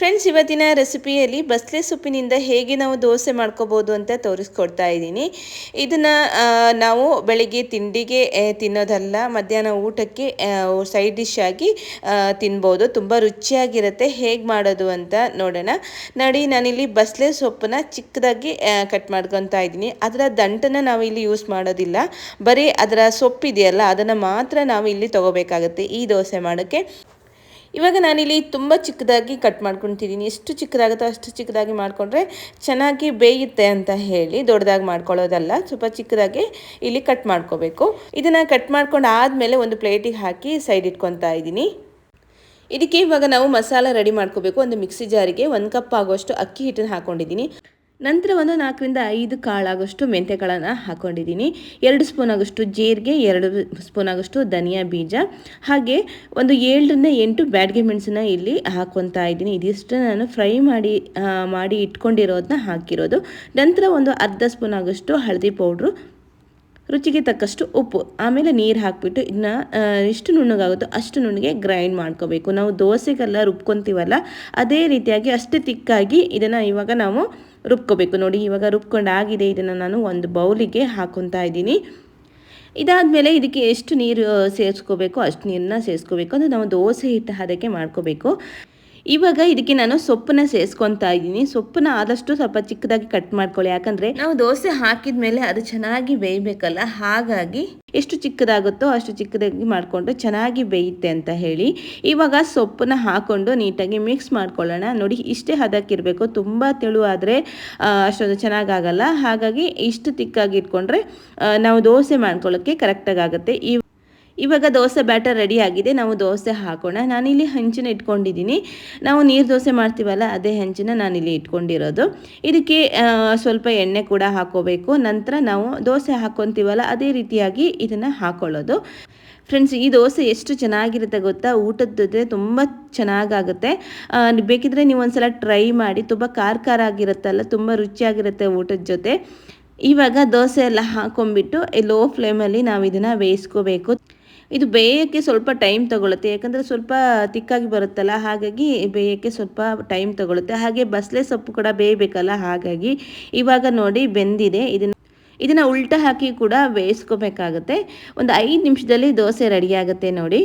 Friends ಇವತ್ತಿನ ರೆಸಿಪಿಯಲ್ಲಿ ಬಸಳೆ ಸೊಪ್ಪಿನಿಂದ ಹೇಗೆ ನಾವು ದೋಸೆ ಮಾಡ್ಕೋಬೋದು ಅಂತ ತೋರಿಸ್ಕೊಡ್ತಾ ಇದ್ದೀನಿ. ಇದನ್ನು ನಾವು ಬೆಳಿಗ್ಗೆ ತಿಂಡಿಗೆ ತಿನ್ನೋದಲ್ಲ, ಮಧ್ಯಾಹ್ನ ಊಟಕ್ಕೆ ಸೈಡ್ ಡಿಶ್ ಆಗಿ ತಿನ್ಬೋದು. ತುಂಬ ರುಚಿಯಾಗಿರುತ್ತೆ. ಹೇಗೆ ಮಾಡೋದು ಅಂತ ನೋಡೋಣ. ನೋಡಿ, ನಾನಿಲ್ಲಿ ಬಸಳೆ ಸೊಪ್ಪನ್ನ ಚಿಕ್ಕದಾಗಿ ಕಟ್ ಮಾಡ್ಕೊತಾ ಇದ್ದೀನಿ. ಅದರ ದಂಟನ್ನು ನಾವು ಇಲ್ಲಿ ಯೂಸ್ ಮಾಡೋದಿಲ್ಲ. ಬರೀ ಅದರ ಸೊಪ್ಪಿದೆಯಲ್ಲ, ಅದನ್ನು ಮಾತ್ರ ನಾವು ಇಲ್ಲಿ ತಗೋಬೇಕಾಗುತ್ತೆ ಈ ದೋಸೆ ಮಾಡೋಕ್ಕೆ. ಇವಾಗ ನಾನಿಲ್ಲಿ ತುಂಬ ಚಿಕ್ಕದಾಗಿ ಕಟ್ ಮಾಡ್ಕೊತಿದ್ದೀನಿ ಎಷ್ಟು ಚಿಕ್ಕದಾಗುತ್ತೋ ಅಷ್ಟು ಚಿಕ್ಕದಾಗಿ ಮಾಡಿಕೊಂಡ್ರೆ ಚೆನ್ನಾಗಿ ಬೇಯುತ್ತೆ ಅಂತ ಹೇಳಿ ದೊಡ್ಡದಾಗಿ ಮಾಡ್ಕೊಳ್ಳೋದಲ್ಲ. ಸ್ವಲ್ಪ ಚಿಕ್ಕದಾಗಿ ಇಲ್ಲಿ ಕಟ್ ಮಾಡ್ಕೋಬೇಕು. ಇದನ್ನು ಕಟ್ ಮಾಡ್ಕೊಂಡು ಆದಮೇಲೆ ಒಂದು ಪ್ಲೇಟಿಗೆ ಹಾಕಿ ಸೈಡ್ ಇಟ್ಕೊತಾ ಇದ್ದೀನಿ. ಇದಕ್ಕೆ ಇವಾಗ ನಾವು ಮಸಾಲ ರೆಡಿ ಮಾಡ್ಕೋಬೇಕು. ಒಂದು ಮಿಕ್ಸಿ ಜಾರಿಗೆ ಒಂದು ಕಪ್ ಆಗುವಷ್ಟು ಅಕ್ಕಿ ಹಿಟ್ಟನ್ನು ಹಾಕೊಂಡಿದ್ದೀನಿ. ನಂತರ ಒಂದು ನಾಲ್ಕರಿಂದ ಐದು ಕಾಳಾಗೋಷ್ಟು ಮೆಂತ್ಯಗಳನ್ನು ಹಾಕ್ಕೊಂಡಿದ್ದೀನಿ ಎರಡು ಸ್ಪೂನ್ ಆಗೋಷ್ಟು ಜೀರಿಗೆ, ಎರಡು ಸ್ಪೂನ್ ಆಗೋಷ್ಟು ಧನಿಯಾ ಬೀಜ. ಹಾಗೆ ಒಂದು ಏಳರಿಂದ ಎಂಟು ಬ್ಯಾಡ್ಗೆ ಮೆಣಸನ್ನ ಇಲ್ಲಿ ಹಾಕ್ಕೊತಾ ಇದ್ದೀನಿ. ಇದಿಷ್ಟು ನಾನು ಫ್ರೈ ಮಾಡಿ ಮಾಡಿ ಇಟ್ಕೊಂಡಿರೋದನ್ನ ಹಾಕಿರೋದು. ನಂತರ ಒಂದು ಅರ್ಧ ಸ್ಪೂನ್ ಆಗೋಷ್ಟು ಹಳದಿ ಪೌಡ್ರು, ರುಚಿಗೆ ತಕ್ಕಷ್ಟು ಉಪ್ಪು. ಆಮೇಲೆ ನೀರು ಹಾಕಿಬಿಟ್ಟು ಇದನ್ನ ಎಷ್ಟು ನುಣ್ಣಗಾಗುತ್ತೋ ಅಷ್ಟು ನುಣ್ಣಗೆ ಗ್ರೈಂಡ್ ಮಾಡ್ಕೋಬೇಕು. ನಾವು ದೋಸೆಗೆಲ್ಲ ರುಬ್ಕೊತೀವಲ್ಲ, ಅದೇ ರೀತಿಯಾಗಿ ಅಷ್ಟು ತಿಕ್ಕಾಗಿ ಇದನ್ನು ಇವಾಗ ನಾವು ರುಬ್ಕೋಬೇಕು. ನೋಡಿ, ಇವಾಗ ರುಬ್ಕೊಂಡಾಗಿದೆ ಇದನ್ನು ನಾನು ಒಂದು ಬೌಲಿಗೆ ಹಾಕೊತಾ ಇದ್ದೀನಿ. ಇದಾದಮೇಲೆ ಇದಕ್ಕೆ ಎಷ್ಟು ನೀರು ಸೇರಿಸ್ಕೋಬೇಕು, ಅಷ್ಟು ನೀರನ್ನ ಸೇರಿಸ್ಕೋಬೇಕು. ಅಂದರೆ ನಾವು ದೋಸೆ ಹಿಟ್ಟು ಅದಕ್ಕೆ ಮಾಡ್ಕೋಬೇಕು. ಇವಾಗ ಇದಕ್ಕೆ ನಾನು ಸೊಪ್ಪನ್ನ ಸೇರಿಸ್ಕೊತಾ ಇದ್ದೀನಿ. ಸೊಪ್ಪನ್ನ ಆದಷ್ಟು ಸ್ವಲ್ಪ ಚಿಕ್ಕದಾಗಿ ಕಟ್ ಮಾಡ್ಕೊಳ್ಳಿ. ಯಾಕಂದ್ರೆ ನಾವು ದೋಸೆ ಹಾಕಿದ ಮೇಲೆ ಅದು ಚೆನ್ನಾಗಿ ಬೇಯಬೇಕಲ್ಲ ಹಾಗಾಗಿ ಎಷ್ಟು ಚಿಕ್ಕದಾಗುತ್ತೋ ಅಷ್ಟು ಚಿಕ್ಕದಾಗಿ ಮಾಡಿಕೊಂಡು ಚೆನ್ನಾಗಿ ಬೇಯುತ್ತೆ ಅಂತ ಹೇಳಿ ಇವಾಗ ಸೊಪ್ಪನ್ನ ಹಾಕೊಂಡು ನೀಟಾಗಿ ಮಿಕ್ಸ್ ಮಾಡ್ಕೊಳ್ಳೋಣ. ನೋಡಿ ಇಷ್ಟೇ ಹದಕ್ಕಿರಬೇಕು. ತುಂಬ ತೆಳು ಆದರೆ ಅಷ್ಟೊಂದು ಚೆನ್ನಾಗಾಗಲ್ಲ. ಹಾಗಾಗಿ ಇಷ್ಟು ತಿಕ್ಕಾಗಿ ಇಟ್ಕೊಂಡ್ರೆ ನಾವು ದೋಸೆ ಮಾಡ್ಕೊಳ್ಳೋಕ್ಕೆ ಕರೆಕ್ಟಾಗಿ ಆಗುತ್ತೆ. ಈ ಇವಾಗ ದೋಸೆ ಬ್ಯಾಟರ್ ರೆಡಿ ಆಗಿದೆ, ನಾವು ದೋಸೆ ಹಾಕೋಣ. ನಾನಿಲ್ಲಿ ಹಂಚಿನ ಇಟ್ಕೊಂಡಿದ್ದೀನಿ. ನಾವು ನೀರು ದೋಸೆ ಮಾಡ್ತೀವಲ್ಲ, ಅದೇ ಹಂಚನ್ನ ನಾನಿಲ್ಲಿ ಇಟ್ಕೊಂಡಿರೋದು. ಇದಕ್ಕೆ ಸ್ವಲ್ಪ ಎಣ್ಣೆ ಕೂಡ ಹಾಕೋಬೇಕು. ನಂತರ ನಾವು ದೋಸೆ ಹಾಕ್ಕೊತೀವಲ್ಲ ಅದೇ ರೀತಿಯಾಗಿ ಇದನ್ನು ಹಾಕೊಳ್ಳೋದು. ಫ್ರೆಂಡ್ಸ್ ಈ ದೋಸೆ ಎಷ್ಟು ಚೆನ್ನಾಗಿರುತ್ತೆ ಗೊತ್ತಾ? ಊಟದ ಜೊತೆ ತುಂಬ ಚೆನ್ನಾಗಾಗುತ್ತೆ. ಬೇಕಿದ್ರೆ ನೀವು ಒಂದ್ಸಲ ಟ್ರೈ ಮಾಡಿ. ತುಂಬ ಖಾರ ಖಾರ ಆಗಿರುತ್ತಲ್ಲ, ತುಂಬ ರುಚಿಯಾಗಿರುತ್ತೆ ಊಟದ ಜೊತೆ. ಇವಾಗ ದೋಸೆ ಎಲ್ಲ ಹಾಕೊಂಡ್ಬಿಟ್ಟು ಲೋ ಫ್ಲೇಮಲ್ಲಿ ನಾವು ಇದನ್ನು ಬೇಯಿಸ್ಕೋಬೇಕು. ಇದು ಬೇಯೋಕ್ಕೆ ಸ್ವಲ್ಪ ಟೈಮ್ ತಗೊಳುತ್ತೆ, ಯಾಕಂದರೆ ಸ್ವಲ್ಪ ತಿಕ್ಕಾಗಿ ಬರುತ್ತಲ್ಲ, ಹಾಗಾಗಿ ಬೇಯೋಕ್ಕೆ ಸ್ವಲ್ಪ ಟೈಮ್ ತಗೊಳುತ್ತೆ. ಹಾಗೆ ಬಸಳೆ ಸೊಪ್ಪು ಕೂಡ ಬೇಯಬೇಕಲ್ಲ, ಹಾಗಾಗಿ ಇವಾಗ ನೋಡಿ ಬೆಂದಿದೆ. ಇದನ್ನು ಇದನ್ನು ಉಲ್ಟ ಹಾಕಿ ಕೂಡ ಬೇಯಿಸ್ಕೋಬೇಕಾಗುತ್ತೆ. ಒಂದು ಐದು ನಿಮಿಷದಲ್ಲಿ ದೋಸೆ ರೆಡಿ ಆಗುತ್ತೆ ನೋಡಿ.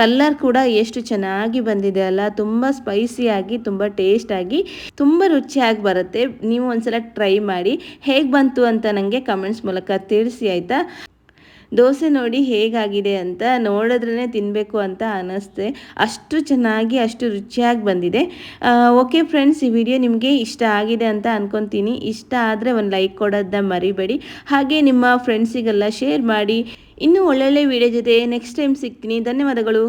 ಕಲ್ಲರ್ ಕೂಡ ಎಷ್ಟು ಚೆನ್ನಾಗಿ ಬಂದಿದೆ ಅಲ್ಲ, ತುಂಬ ಸ್ಪೈಸಿಯಾಗಿ ತುಂಬ ಟೇಸ್ಟಾಗಿ ತುಂಬ ರುಚಿಯಾಗಿ ಬರುತ್ತೆ. ನೀವು ಒಂದ್ಸಲ ಟ್ರೈ ಮಾಡಿ, ಹೇಗೆ ಬಂತು ಅಂತ ನನಗೆ ಕಮೆಂಟ್ಸ್ ಮೂಲಕ ತಿಳಿಸಿ, ಆಯಿತಾ? ದೋಸೆ ನೋಡಿ ಹೇಗಾಗಿದೆ ಅಂತ ನೋಡಿದ್ರೇ ತಿನ್ನಬೇಕು ಅಂತ ಅನ್ನಿಸ್ತೆ ಅಷ್ಟು ಚೆನ್ನಾಗಿ, ಅಷ್ಟು ರುಚಿಯಾಗಿ ಬಂದಿದೆ. ಓಕೆ ಫ್ರೆಂಡ್ಸ್, ಈ ವಿಡಿಯೋ ನಿಮಗೆ ಇಷ್ಟ ಆಗಿದೆ ಅಂತ ಅಂದ್ಕೊತೀನಿ ಇಷ್ಟ ಆದರೆ ಒಂದು ಲೈಕ್ ಕೊಡೋದನ್ನ ಮರಿಬೇಡಿ. ಹಾಗೆ ನಿಮ್ಮ ಫ್ರೆಂಡ್ಸಿಗೆಲ್ಲ ಶೇರ್ ಮಾಡಿ. ಇನ್ನೂ ಒಳ್ಳೊಳ್ಳೆ ವಿಡಿಯೋ ಜೊತೆ ನೆಕ್ಸ್ಟ್ ಟೈಮ್ ಸಿಗ್ತೀನಿ. ಧನ್ಯವಾದಗಳು.